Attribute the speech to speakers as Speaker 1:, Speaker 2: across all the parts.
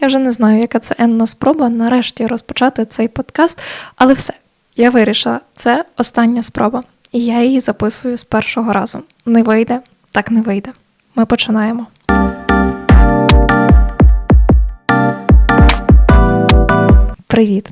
Speaker 1: Я вже не знаю, яка це енна спроба нарешті розпочати цей подкаст, але все, я вирішила, це остання спроба, і я її записую з першого разу. Не вийде, так не вийде. Ми починаємо. Привіт!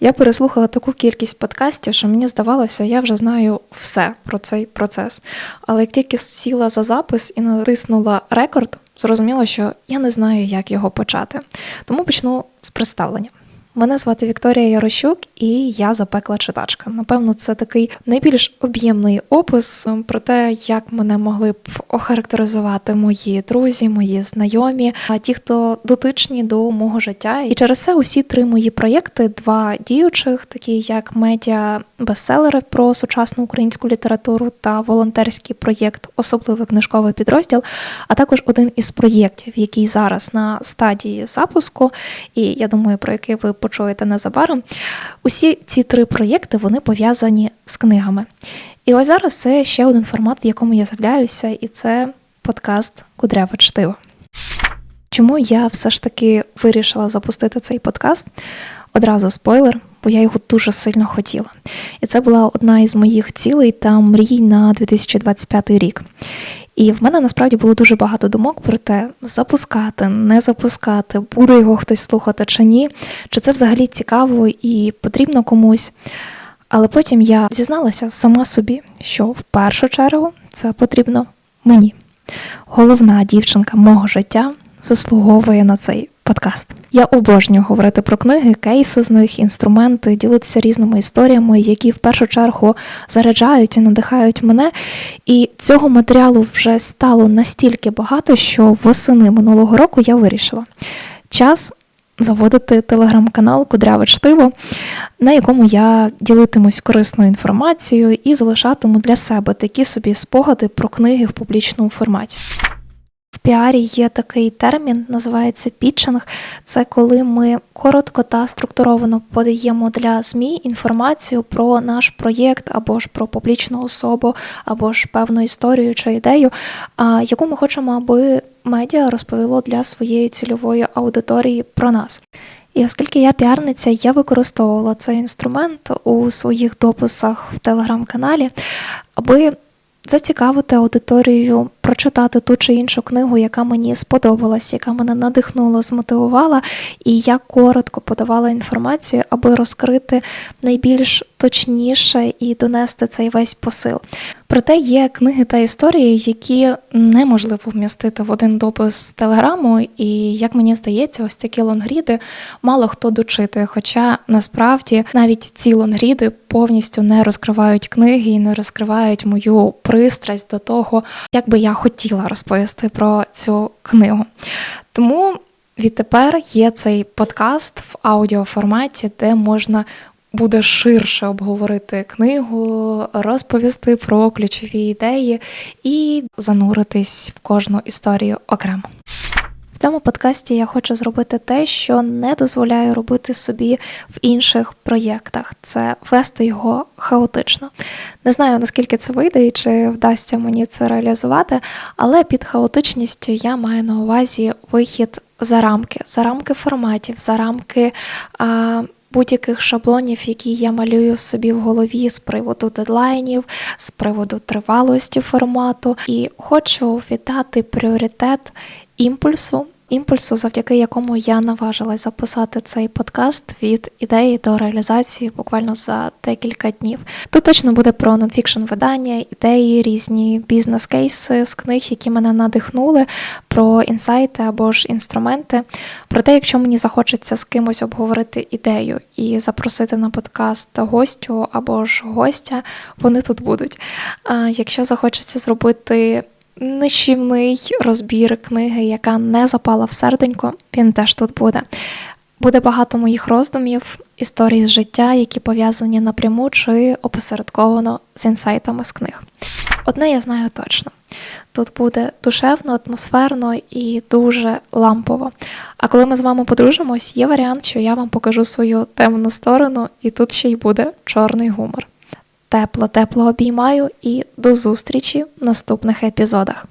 Speaker 1: Я переслухала таку кількість подкастів, що мені здавалося, я вже знаю все про цей процес. Але як тільки сіла за запис і натиснула рекорд, зрозуміло, що я не знаю, як його почати. Тому почну з представлення. Мене звати Вікторія Ярощук, і я запекла читачка. Напевно, це такий найбільш об'ємний опис про те, як мене могли б охарактеризувати мої друзі, мої знайомі, а ті, хто дотичні до мого життя. І через це усі три мої проєкти: два діючих, такі як медіа бестселери про сучасну українську літературу та волонтерський проєкт, особливий книжковий підрозділ, а також один із проєктів, який зараз на стадії запуску, і я думаю, про який ви почуєте незабаром. Усі ці три проєкти вони пов'язані з книгами. І ось зараз це ще один формат, в якому я з'являюся, і це подкаст Кудряве чтиво. Чому я все ж таки вирішила запустити цей подкаст? Одразу спойлер, бо я його дуже сильно хотіла. І це була одна із моїх цілей та мрій на 2025 рік. І в мене насправді було дуже багато думок про те, запускати, не запускати, буде його хтось слухати чи ні, чи це взагалі цікаво і потрібно комусь. Але потім я зізналася сама собі, що в першу чергу це потрібно мені. Головна дівчинка мого життя заслуговує на цей подкаст. Я обожнюю говорити про книги, кейси з них, інструменти, ділитися різними історіями, які в першу чергу заряджають і надихають мене. І цього матеріалу вже стало настільки багато, що восени минулого року я вирішила. Час заводити телеграм-канал Кудряве чтиво, на якому я ділитимусь корисною інформацією і залишатиму для себе такі собі спогади про книги в публічному форматі. Піарі є такий термін, називається пітчинг. Це коли ми коротко та структуровано подаємо для ЗМІ інформацію про наш проєкт або ж про публічну особу, або ж певну історію чи ідею, яку ми хочемо, аби медіа розповіло для своєї цільової аудиторії про нас. І оскільки я піарниця, я використовувала цей інструмент у своїх дописах в телеграм-каналі, аби зацікавити аудиторію прочитати ту чи іншу книгу, яка мені сподобалась, яка мене надихнула, змотивувала, і я коротко подавала інформацію, аби розкрити найбільш точніше і донести цей весь посил. Проте є книги та історії, які неможливо вмістити в один допис телеграму, і як мені здається, ось такі лонгріди мало хто дочитує. Хоча насправді навіть ці лонгріди повністю не розкривають книги і не розкривають мою пристрасть до того, як би я хотіла розповісти про цю книгу. Тому відтепер є цей подкаст в аудіоформаті, де можна буде ширше обговорити книгу, розповісти про ключові ідеї і зануритись в кожну історію окремо. Цьому подкасті я хочу зробити те, що не дозволяю робити собі в інших проєктах. Це вести його хаотично. Не знаю, наскільки це вийде і чи вдасться мені це реалізувати, але під хаотичністю я маю на увазі вихід за рамки, за рамки форматів, за рамки. А, Будь-яких шаблонів, які я малюю собі в голові з приводу дедлайнів, з приводу тривалості формату, і хочу віддати пріоритет імпульсу, імпульсу, завдяки якому я наважилась записати цей подкаст від ідеї до реалізації буквально за декілька днів. Тут точно буде про нонфікшн видання, ідеї, різні бізнес-кейси з книг, які мене надихнули, про інсайти або ж інструменти. Проте, якщо мені захочеться з кимось обговорити ідею і запросити на подкаст гостю або ж гостя, вони тут будуть. А якщо захочеться зробити нищівний розбір книги, яка не запала в серденько, він теж тут буде. Буде багато моїх роздумів, історій з життя, які пов'язані напряму чи опосередковано з інсайтами з книг. Одне я знаю точно: тут буде душевно, атмосферно і дуже лампово. А коли ми з вами подружимось, є варіант, що я вам покажу свою темну сторону, і тут ще й буде чорний гумор. Тепло, тепло обіймаю і до зустрічі в наступних епізодах.